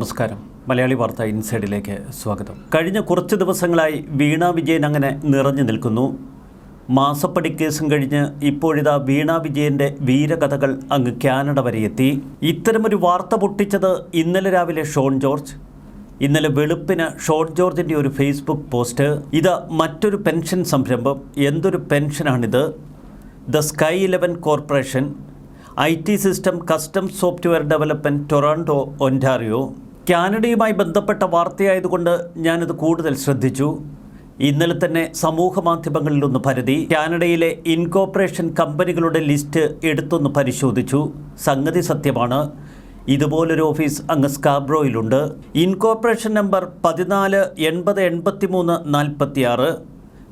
നമസ്കാരം. മലയാളി വാർത്ത ഇൻസൈഡിലേക്ക് സ്വാഗതം. കഴിഞ്ഞ കുറച്ച് ദിവസങ്ങളായി വീണ വിജയൻ അങ്ങനെ നിറഞ്ഞു നിൽക്കുന്നു. മാസപ്പടി കേസും കഴിഞ്ഞ് ഇപ്പോഴിതാ വീണ വിജയന്റെ വീരകഥകൾ അങ്ങ് കാനഡ വരെ എത്തി. ഇത്തരമൊരു വാർത്ത പൊട്ടിച്ചത് ഇന്നലെ രാവിലെ ഷോൺ ജോർജ്. ഇന്നലെ വെളുപ്പിന് ഷോൺ ജോർജിന്റെ ഒരു ഫേസ്ബുക്ക് പോസ്റ്റ്. ഇത് മറ്റൊരു പെൻഷൻ സംരംഭം. എന്തൊരു പെൻഷനാണിത്? The sky eleven corporation I T system custom software development Toronto Ontario? കാനഡയുമായി ബന്ധപ്പെട്ട വാർത്തയായതുകൊണ്ട് ഞാനത് കൂടുതൽ ശ്രദ്ധിച്ചു. ഇന്നലെ തന്നെ സമൂഹ മാധ്യമങ്ങളിലൊന്ന് പരതി. കാനഡയിലെ ഇൻകോപ്പറേഷൻ കമ്പനികളുടെ ലിസ്റ്റ് എടുത്തൊന്ന് പരിശോധിച്ചു. സംഗതി സത്യമാണ്. ഇതുപോലൊരു ഓഫീസ് അങ്ങ് സ്കാബ്രോയിലുണ്ട്. ഇൻകോർപ്പറേഷൻ നമ്പർ പതിനാല് എൺപത് എൺപത്തി മൂന്ന് നാൽപ്പത്തി ആറ്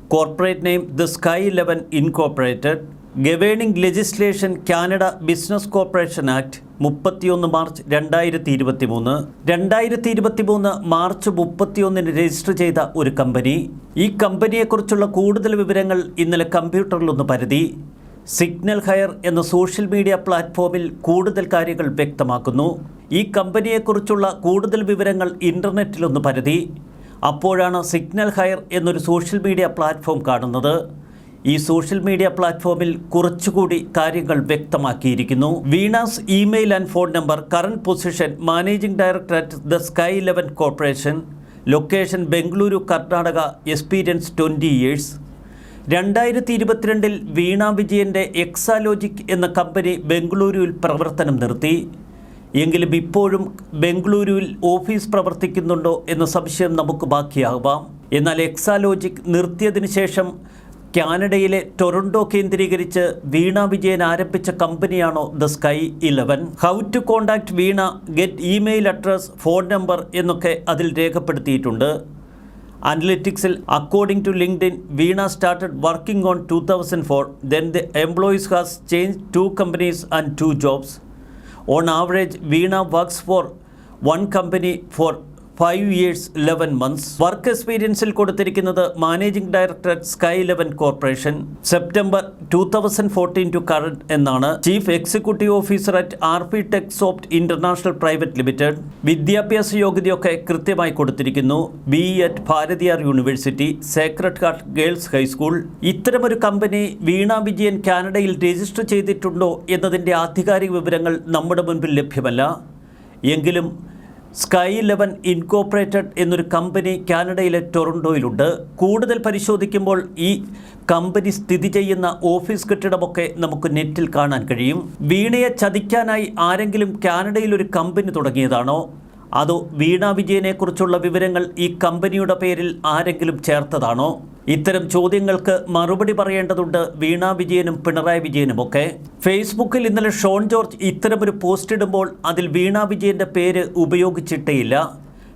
corporate name the sky eleven incorporated. Governing legislation Canada business corporation act മുപ്പത്തിയൊന്ന് മാർച്ച് രണ്ടായിരത്തി ഇരുപത്തി മൂന്ന് രണ്ടായിരത്തി ഇരുപത്തി മൂന്ന് മാർച്ച് മുപ്പത്തിയൊന്നിന് രജിസ്റ്റർ ചെയ്ത ഒരു കമ്പനി. ഈ കമ്പനിയെക്കുറിച്ചുള്ള കൂടുതൽ വിവരങ്ങൾ ഇന്നലെ കമ്പ്യൂട്ടറിലൊന്ന് പരതി. സിഗ്നൽ ഹയർ എന്ന സോഷ്യൽ മീഡിയ പ്ലാറ്റ്ഫോമിൽ കൂടുതൽ കാര്യങ്ങൾ വ്യക്തമാക്കുന്നു. ഈ കമ്പനിയെക്കുറിച്ചുള്ള കൂടുതൽ വിവരങ്ങൾ ഇന്റർനെറ്റിലൊന്ന് പരതി. അപ്പോഴാണ് സിഗ്നൽ ഹയർ എന്നൊരു സോഷ്യൽ മീഡിയ പ്ലാറ്റ്ഫോം കാണുന്നത്. ഈ സോഷ്യൽ മീഡിയ പ്ലാറ്റ്ഫോമിൽ കുറച്ചുകൂടി കാര്യങ്ങൾ വ്യക്തമാക്കിയിരിക്കുന്നു. Veena's email and phone number current position managing director at the sky eleven corporation location Bengaluru Karnataka experience twenty years. രണ്ടായിരത്തി ഇരുപത്തിരണ്ടിൽ വീണ വിജയന്റെ എക്സാലോജിക് എന്ന കമ്പനി ബംഗളൂരുവിൽ പ്രവർത്തനം നിർത്തി. എങ്കിലും ഇപ്പോഴും ബംഗളൂരുവിൽ ഓഫീസ് പ്രവർത്തിക്കുന്നുണ്ടോ എന്ന സംശയം നമുക്ക് ബാക്കിയാവാം. എന്നാൽ എക്സാലോജിക് നിർത്തിയതിനു ശേഷം കാനഡയിലെ ടൊറന്റോ കേന്ദ്രീകരിച്ച് വീണ വിജയൻ ആരംഭിച്ച കമ്പനിയാണോ the sky eleven? How to contact Veena get email address phone number എന്നൊക്കെ അതിൽ രേഖപ്പെടുത്തിയിട്ടുണ്ട്. അനലിറ്റിക്സിൽ according to LinkedIn Veena started working on two thousand four then the employees has change to companies and two jobs on average Veena works for one company four five years eleven months work എക്സ്പീരിയൻസിൽ കൊടുത്തിരിക്കുന്നത് managing director sky eleven corporation September two thousand fourteen to current എന്നാണ് chief executive officer at R P tech soft international private limited വിദ്യാഭ്യാസ യോഗ്യതയൊക്കെ കൃത്യമായി കൊടുത്തിരിക്കുന്നു. B at Bharathiar university sacred heart girls high school ഇത്തരമൊരു company Veena Vijayan കാനഡയിൽ register ചെയ്തിട്ടുണ്ടോ എന്നതിന്റെ ആധികാരിക വിവരങ്ങൾ നമ്മുടെ മുൻപിൽ ലഭ്യമല്ല. എങ്കിലും സ്കൈ ഇലവൻ ഇൻകോപ്പറേറ്റഡ് എന്നൊരു കമ്പനി കാനഡയിലെ ടൊറൻഡോയിലുണ്ട് കൂടുതൽ പരിശോധിക്കുമ്പോൾ ഈ കമ്പനി സ്ഥിതി ചെയ്യുന്ന ഓഫീസ് കെട്ടിടമൊക്കെ നമുക്ക് നെറ്റിൽ കാണാൻ കഴിയും. വീണയെ ചതിക്കാനായി ആരെങ്കിലും കാനഡയിൽ ഒരു കമ്പനി തുടങ്ങിയതാണോ? അതോ വീണ വിജയനെക്കുറിച്ചുള്ള വിവരങ്ങൾ ഈ കമ്പനിയുടെ പേരിൽ ആരെങ്കിലും ചേർത്തതാണോ? ഇത്തരം ചോദ്യങ്ങൾക്ക് മറുപടി പറയേണ്ടതുണ്ട് വീണ വിജയനും പിണറായി വിജയനും ഒക്കെ. ഫേസ്ബുക്കിൽ ഇന്നലെ ഷോൺ ജോർജ് ഇത്തരമൊരു പോസ്റ്റ് ഇടുമ്പോൾ അതിൽ വീണ വിജയന്റെ പേര് ഉപയോഗിച്ചിട്ടേയില്ല.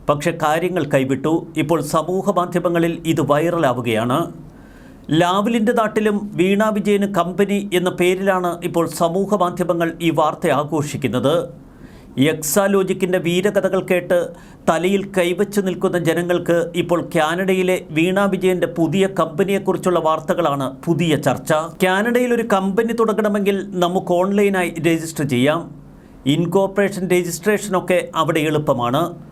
പക്ഷെ കാര്യങ്ങൾ കൈവിട്ടു. ഇപ്പോൾ സമൂഹ മാധ്യമങ്ങളിൽ ഇത് വൈറലാവുകയാണ്. ലാവലിന്റെ നാട്ടിലും വീണ വിജയന് കമ്പനി എന്ന പേരിലാണ് ഇപ്പോൾ സമൂഹ മാധ്യമങ്ങൾ ഈ വാർത്ത ആഘോഷിക്കുന്നത്. എക്സാലോജിക്കിന്റെ വീരകഥകൾ കേട്ട് തലയിൽ കൈവച്ച് നിൽക്കുന്ന ജനങ്ങൾക്ക് ഇപ്പോൾ കാനഡയിലെ വീണാ വിജയന്റെ പുതിയ കമ്പനിയെക്കുറിച്ചുള്ള വാർത്തകളാണ് പുതിയ ചർച്ച. കാനഡയിൽ ഒരു കമ്പനി തുടങ്ങണമെങ്കിൽ നമുക്ക് ഓൺലൈനായി രജിസ്റ്റർ ചെയ്യാം. ഇൻകോപ്പറേഷൻ രജിസ്ട്രേഷനൊക്കെ അവിടെ എളുപ്പമാണ്.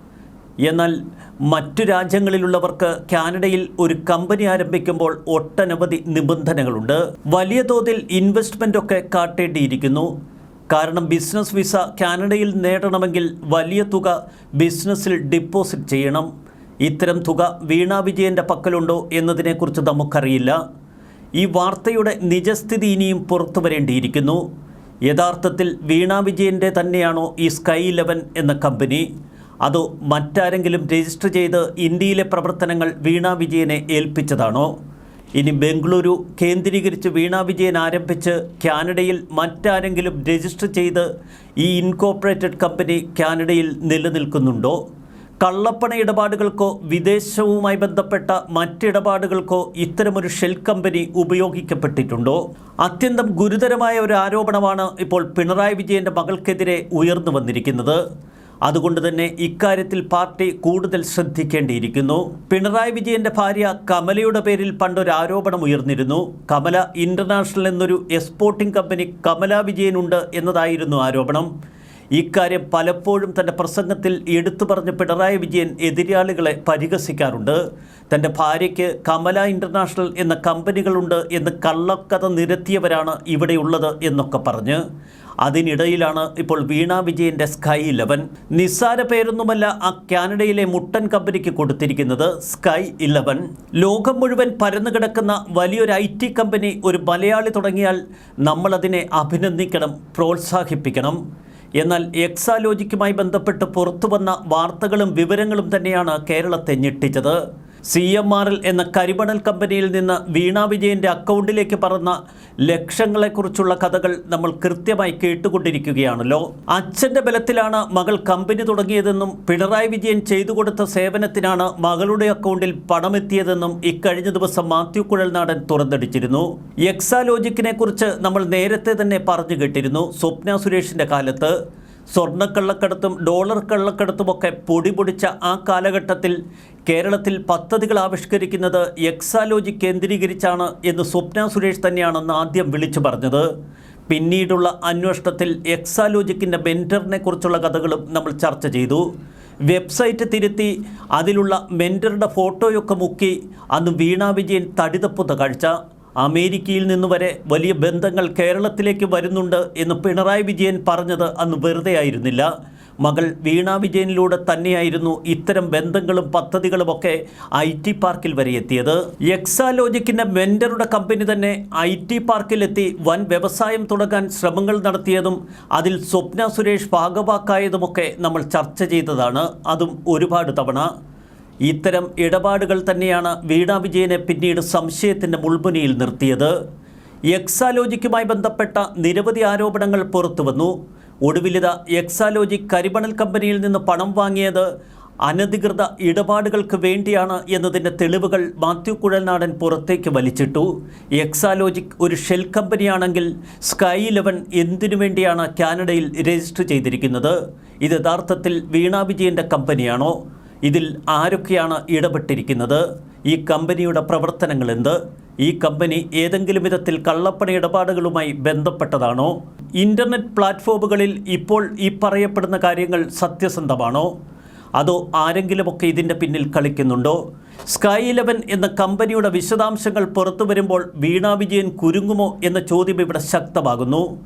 എന്നാൽ മറ്റു രാജ്യങ്ങളിലുള്ളവർക്ക് കാനഡയിൽ ഒരു കമ്പനി ആരംഭിക്കുമ്പോൾ ഒട്ടനവധി നിബന്ധനകളുണ്ട്. വലിയ തോതിൽ ഇൻവെസ്റ്റ്മെന്റ് ഒക്കെ കാട്ടേണ്ടിയിരിക്കുന്നു. കാരണം ബിസിനസ് വിസ കാനഡയിൽ നേടണമെങ്കിൽ വലിയ തുക ബിസിനസ്സിൽ ഡിപ്പോസിറ്റ് ചെയ്യണം. ഇത്തരം തുക വീണ വിജയന്റെ പക്കലുണ്ടോ എന്നതിനെക്കുറിച്ച് നമുക്കറിയില്ല. ഈ വാർത്തയുടെ നിജസ്ഥിതി ഇനിയും പുറത്തു വരേണ്ടിയിരിക്കുന്നു. യഥാർത്ഥത്തിൽ വീണ വിജയന്റെ തന്നെയാണോ ഈ സ്കൈ ഇലവൻ എന്ന കമ്പനി? അതോ മറ്റാരെങ്കിലും രജിസ്റ്റർ ചെയ്ത് ഇന്ത്യയിലെ പ്രവർത്തനങ്ങൾ വീണ വിജയനെ ഏൽപ്പിച്ചതാണോ? ഇനി ബംഗളൂരു കേന്ദ്രീകരിച്ച് വീണ വിജയൻ ആരംഭിച്ച് കാനഡയിൽ മറ്റാരെങ്കിലും രജിസ്റ്റർ ചെയ്ത് ഈ ഇൻകോപ്പറേറ്റഡ് കമ്പനി കാനഡയിൽ നിലനിൽക്കുന്നുണ്ടോ? കള്ളപ്പണ ഇടപാടുകൾക്കോ വിദേശവുമായി ബന്ധപ്പെട്ട മറ്റിടപാടുകൾക്കോ ഇത്തരമൊരു ഷെൽ കമ്പനി ഉപയോഗിക്കപ്പെട്ടിട്ടുണ്ടോ? അത്യന്തം ഗുരുതരമായ ഒരു ആരോപണമാണ് ഇപ്പോൾ പിണറായി വിജയന്റെ മകൾക്കെതിരെ ഉയർന്നു വന്നിരിക്കുന്നത്. അതുകൊണ്ട് തന്നെ ഇക്കാര്യത്തിൽ പാർട്ടി കൂടുതൽ ശ്രദ്ധിക്കേണ്ടിയിരിക്കുന്നു. പിണറായി വിജയന്റെ ഭാര്യ കമലയുടെ പേരിൽ പണ്ടൊരു ആരോപണം ഉയർന്നിരുന്നു. കമല ഇന്റർനാഷണൽ എന്നൊരു എക്സ്പോർട്ടിംഗ് കമ്പനി കമല വിജയനുണ്ട് എന്നതായിരുന്നു ആരോപണം. ഇക്കാര്യം പലപ്പോഴും തന്റെ പ്രസംഗത്തിൽ എടുത്തു പറഞ്ഞ പിണറായി വിജയൻ എതിരാളികളെ പരിഹസിക്കാറുണ്ട്. തന്റെ ഭാര്യയ്ക്ക് കമല ഇന്റർനാഷണൽ എന്ന കമ്പനികളുണ്ട് എന്ന് കള്ളക്കഥ നിരത്തിയവരാണ് ഇവിടെയുള്ളത് എന്നൊക്കെ പറഞ്ഞ്. അതിനിടയിലാണ് ഇപ്പോൾ വീണ വിജയന്റെ സ്കൈ ഇലവൻ നിസ്സാര പേരൊന്നുമല്ല ആ കാനഡയിലെ മുട്ടൻ കമ്പനിക്ക് കൊടുത്തിരിക്കുന്നത് സ്കൈ ഇലവൻ ലോകം മുഴുവൻ പരന്നു കിടക്കുന്ന വലിയൊരു ഐ ടി കമ്പനി ഒരു മലയാളി തുടങ്ങിയാൽ നമ്മളതിനെ അഭിനന്ദിക്കണം പ്രോത്സാഹിപ്പിക്കണം. എന്നാൽ എക്സാലോജിക്കുമായി ബന്ധപ്പെട്ട് പുറത്തു വന്ന വാർത്തകളും വിവരങ്ങളും തന്നെയാണ് കേരളത്തെ ഞെട്ടിച്ചത്. സി എം ആർ എൽ എന്ന കരിമണൽ കമ്പനിയിൽ നിന്ന് വീണാ വിജയന്റെ അക്കൗണ്ടിലേക്ക് പറന്ന ലക്ഷങ്ങളെക്കുറിച്ചുള്ള കഥകൾ നമ്മൾ കൃത്യമായി കേട്ടുകൊണ്ടിരിക്കുകയാണല്ലോ അച്ഛന്റെ ബലത്തിലാണ് മകൾ കമ്പനി തുടങ്ങിയതെന്നും പിണറായി വിജയൻ ചെയ്തു കൊടുത്ത സേവനത്തിനാണ് മകളുടെ അക്കൗണ്ടിൽ പണമെത്തിയതെന്നും ഇക്കഴിഞ്ഞ ദിവസം മാത്യു കുഴൽനാടൻ തുറന്നടിച്ചിരുന്നു. എക്സാലോജിക്കിനെ കുറിച്ച് നമ്മൾ നേരത്തെ തന്നെ പറഞ്ഞു കേട്ടിരുന്നു. സ്വപ്ന സുരേഷിന്റെ കാലത്ത് സ്വർണക്കള്ളക്കടത്തും ഡോളർ കള്ളക്കടത്തുമൊക്കെ പൊടി പൊടിച്ച ആ കാലഘട്ടത്തിൽ കേരളത്തിൽ പദ്ധതികൾ ആവിഷ്കരിക്കുന്നത് എക്സാലോജി കേന്ദ്രീകരിച്ചാണ് എന്ന് സ്വപ്ന സുരേഷ് തന്നെയാണെന്ന് ആദ്യം വിളിച്ചു പറഞ്ഞത്. പിന്നീടുള്ള അന്വേഷണത്തിൽ എക്സാലോജിക്കിന്റെ മെന്ററിനെ കുറിച്ചുള്ള കഥകളും നമ്മൾ ചർച്ച ചെയ്തു. വെബ്സൈറ്റ് തിരുത്തി അതിലുള്ള മെന്ററുടെ ഫോട്ടോയൊക്കെ മുക്കി അന്ന് വീണാ വിജയൻ തടിതപ്പുന്ന കാഴ്ച. അമേരിക്കയിൽ നിന്ന് വരെ വലിയ ബന്ധങ്ങൾ കേരളത്തിലേക്ക് വരുന്നുണ്ട് എന്ന് പിണറായി വിജയൻ പറഞ്ഞത് അന്ന് വെറുതെ ആയിരുന്നില്ല. മകൾ വീണ വിജയനിലൂടെ തന്നെയായിരുന്നു ഇത്തരം ബന്ധങ്ങളും പദ്ധതികളുമൊക്കെ ഐ ടി പാർക്കിൽ വരെ എത്തിയത്. എക്സാലോജിക്കിന്റെ മെന്ററുടെ കമ്പനി തന്നെ ഐ ടി പാർക്കിലെത്തി വൻ വ്യവസായം തുടങ്ങാൻ ശ്രമങ്ങൾ നടത്തിയതും അതിൽ സ്വപ്ന സുരേഷ് ഭാഗവാക്കായതുമൊക്കെ നമ്മൾ ചർച്ച ചെയ്തതാണ്. അതും ഒരുപാട് തവണ. ഇത്തരം ഇടപാടുകൾ തന്നെയാണ് വീണ വിജയനെ പിന്നീട് സംശയത്തിന്റെ മുൾമുനയിൽ നിർത്തിയത്. എക്സാലോജിക്കുമായി ബന്ധപ്പെട്ട നിരവധി ആരോപണങ്ങൾ പുറത്തുവന്നു ഒടുവിലിത എക്സാലോജിക് കരിമണൽ കമ്പനിയിൽ നിന്ന് പണം വാങ്ങിയത് അനധികൃത ഇടപാടുകൾക്ക് വേണ്ടിയാണ് എന്നതിന്റെ തെളിവുകൾ മാത്യു കുഴൽനാടൻ പുറത്തേക്ക് വലിച്ചിട്ടു. എക്സാലോജിക് ഒരു ഷെൽ കമ്പനിയാണെങ്കിൽ സ്കൈ ഇലവൻ എന്തിനു വേണ്ടിയാണ് കാനഡയിൽ രജിസ്റ്റർ ചെയ്തിരിക്കുന്നത്? ഇത് യഥാർത്ഥത്തിൽ വീണാ വിജയന്റെ കമ്പനിയാണോ? ഇതിൽ ആരൊക്കെയാണ് ഇടപെട്ടിരിക്കുന്നത്? ഈ കമ്പനിയുടെ പ്രവർത്തനങ്ങൾ എന്ത്? ഈ കമ്പനി ഏതെങ്കിലും വിധത്തിൽ കള്ളപ്പണ ഇടപാടുകളുമായി ബന്ധപ്പെട്ടതാണോ? ഇന്റർനെറ്റ് പ്ലാറ്റ്ഫോമുകളിൽ ഇപ്പോൾ ഈ പറയപ്പെടുന്ന കാര്യങ്ങൾ സത്യസന്ധമാണോ? അതോ ആരെങ്കിലുമൊക്കെ ഇതിന്റെ പിന്നിൽ കളിക്കുന്നുണ്ടോ? സ്കൈ ഇലവൻ എന്ന കമ്പനിയുടെ വിശദാംശങ്ങൾ പുറത്തു വരുമ്പോൾ വീണാ വിജയൻ കുരുങ്ങുമോ എന്ന ചോദ്യം ഇവിടെ ശക്തമാകുന്നു.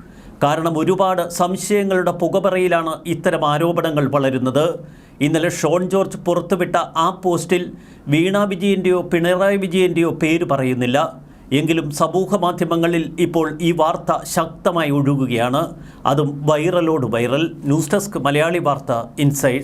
കാരണം ഒരുപാട് സംശയങ്ങളുടെ പുകപറയിലാണ് ഇത്തരം ആരോപണങ്ങൾ വളരുന്നത്. ഇന്നലെ ഷോൺ ജോർജ് പുറത്തുവിട്ട ആ പോസ്റ്റിൽ വീണ വിജയന്റെയോ പിണറായി വിജയന്റെയോ പേര് പറയുന്നില്ല. എങ്കിലും സമൂഹ മാധ്യമങ്ങളിൽ ഇപ്പോൾ ഈ വാർത്ത ശക്തമായി ഒഴുകുകയാണ്. അതും വൈറലോട് viral. News desk Malayali Vartha inside.